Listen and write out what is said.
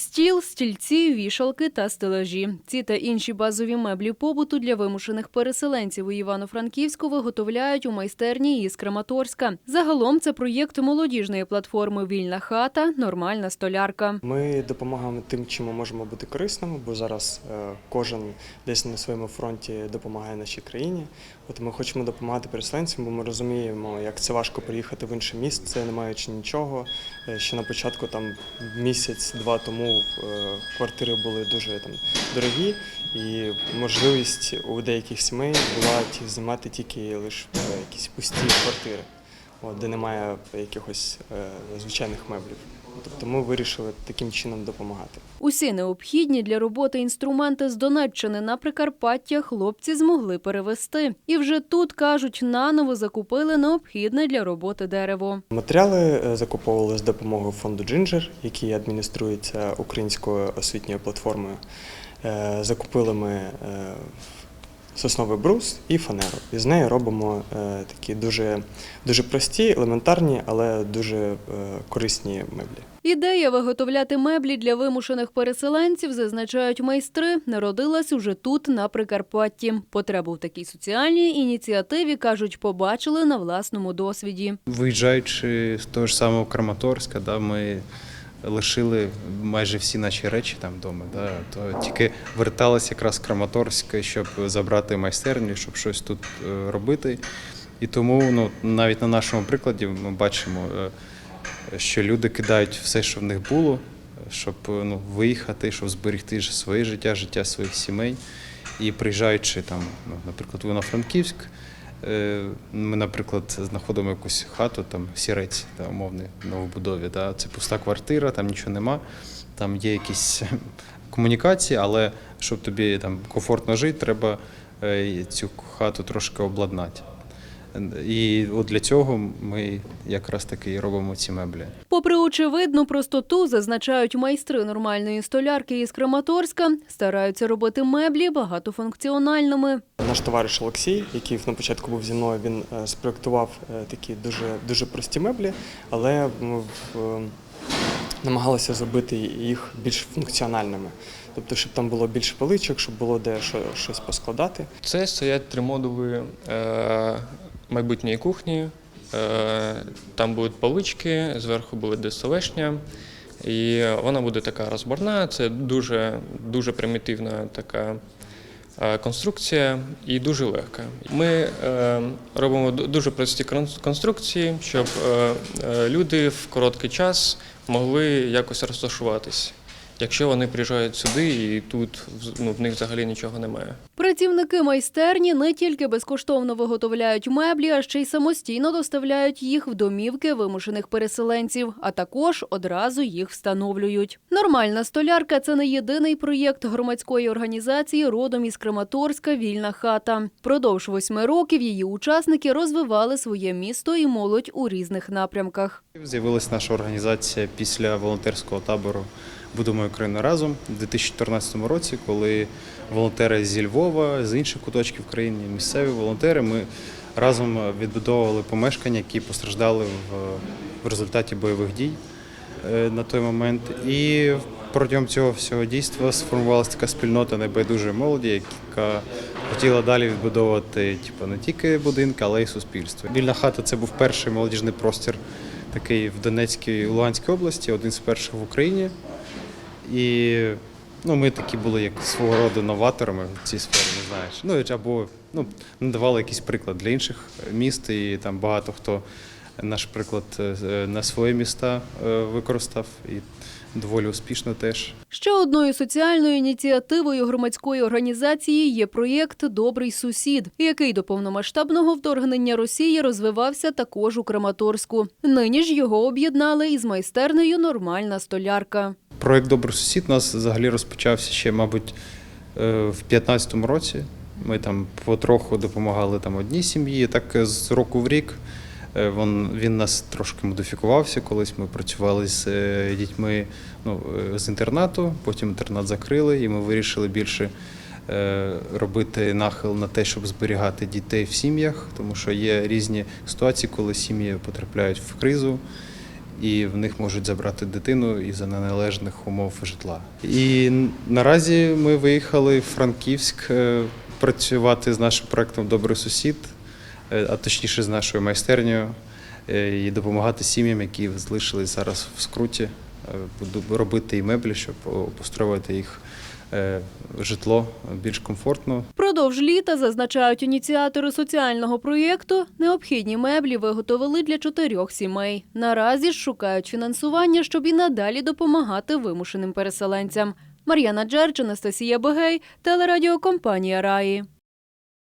Стіл, стільці, вішалки та стелажі. Ці та інші базові меблі побуту для вимушених переселенців у Івано-Франківську виготовляють у майстерні із Краматорська. Загалом це проєкт молодіжної платформи Вільна хата, нормальна столярка. Ми допомагаємо тим, чим ми можемо бути корисними, бо зараз е, кожен десь на своєму фронті допомагає нашій країні. От ми хочемо допомагати переселенцям, бо ми розуміємо, як це важко приїхати в інше місце, не маючи нічого. Е, Ще на початку, там місяць-два тому, е, квартири були дуже там дорогі, і можливість у деяких сімей була ті- знімати тільки лише е, якісь пусті квартири, де немає якихось е, звичайних меблів. Тобто ми вирішили таким чином допомагати. Усі необхідні для роботи інструменти з Донеччини на Прикарпаття хлопці змогли перевезти. І вже тут кажуть, наново закупили необхідне для роботи дерево. Матеріали е, закуповували з допомогою фонду Джинджер, який адмініструється українською освітньою платформою. Е, Закупили ми сосновий брус і фанеру. І з нею робимо е, такі дуже, дуже прості, елементарні, але дуже е, корисні меблі. Ідея виготовляти меблі для вимушених переселенців, зазначають майстри, народилась уже тут, на Прикарпатті. Потребу в такій соціальній ініціативі, кажуть, побачили на власному досвіді. Виїжджаючи з того ж самого Краматорська, да, ми лишили майже всі наші речі там вдома. Да, то тільки верталися якраз з Краматорська, щоб забрати майстерню, щоб щось тут е, робити. І тому ну, навіть на нашому прикладі ми бачимо, е, що люди кидають все, що в них було, щоб е, ну, виїхати, щоб зберегти своє життя, життя своїх сімей. І приїжджаючи там, ну, наприклад, в Івано-Франківськ, Ми, наприклад, знаходимо якусь хату, там сірець, та, умовний, новобудові. Та? Це пуста квартира, там нічого нема, там є якісь комунікації, але щоб тобі там комфортно жити, треба е, цю хату трошки обладнати. І от для цього ми якраз таки і робимо ці меблі. Попри очевидну простоту, зазначають майстри нормальної столярки із Краматорська, стараються робити меблі багатофункціональними. Наш товариш Олексій, який на початку був зі мною, він е, спроектував е, такі дуже, дуже прості меблі, але ми намагалися зробити їх більш функціональними. Тобто, щоб там було більше поличок, щоб було де що- щось поскладати. Це стоять три модули е, майбутньої кухні. Е, там будуть полички, зверху буде столешня. І вона буде така розборна. Це дуже, дуже примітивна така е, конструкція і дуже легка. Ми е, робимо дуже прості конструкції, щоб люди в короткий час могли якось розташуватись. Якщо вони приїжджають сюди і тут ну, в них взагалі нічого немає. Працівники майстерні не тільки безкоштовно виготовляють меблі, а ще й самостійно доставляють їх в домівки вимушених переселенців, а також одразу їх встановлюють. Нормальна столярка це не єдиний проєкт громадської організації родом із Краматорська Вільна хата. Продовж восьми років її учасники розвивали своє місто і молодь у різних напрямках. З'явилась наша організація після волонтерського табору Будемо Україну разом у 2014 році, коли волонтери зі Львова, з інших куточків країни, місцеві волонтери, ми разом відбудовували помешкання, які постраждали в, результаті бойових дій е, на той момент. І протягом цього всього дійства сформувалася така спільнота небайдужої молоді, яка хотіла далі відбудовувати типу, не тільки будинки, але й суспільство. Вільна хата це був перший молодіжний простір такий в Донецькій і Луганській області, один з перших в Україні. І ну, ми такі були як свого роду новаторами в цій сфері, не знаєш. Ну або ну, надавали якийсь приклад для інших міст, і там багато хто наш приклад е, на свої міста е, використав і доволі успішно теж. Ще одною соціальною ініціативою громадської організації є проєкт Добрий сусід, який до повномасштабного вторгнення Росії розвивався також у Краматорську. Нині ж його об'єднали із майстернею Нормальна столярка. Проект Добрий сусід у нас взагалі розпочався ще, мабуть, е, в 2015 році. Ми там потроху допомагали там одній сім'ї. Так е, з року в рік е, він, він нас трошки модифікувався. Колись ми працювали з дітьми ну, з інтернату, потім інтернат закрили, і ми вирішили більше робити нахил на те, щоб зберігати дітей в сім'ях, тому що є різні ситуації, коли сім'ї потрапляють в кризу. І в них можуть забрати дитину із-за неналежних умов житла. І наразі ми виїхали в Франківськ е, працювати з нашим проектом Добрий сусід, е, а точніше з нашою майстернею, е, і допомагати сім'ям, які залишились зараз в скруті, буду робити і меблі, щоб обустроювати їх житло більш комфортно, Продовж літа, зазначають ініціатори соціального проєкту, необхідні меблі виготовили для чотирьох сімей. Наразі ж шукають фінансування, щоб і надалі допомагати вимушеним переселенцям. Мар'яна Джерч, Анастасія Бегей, телерадіокомпанія Раї.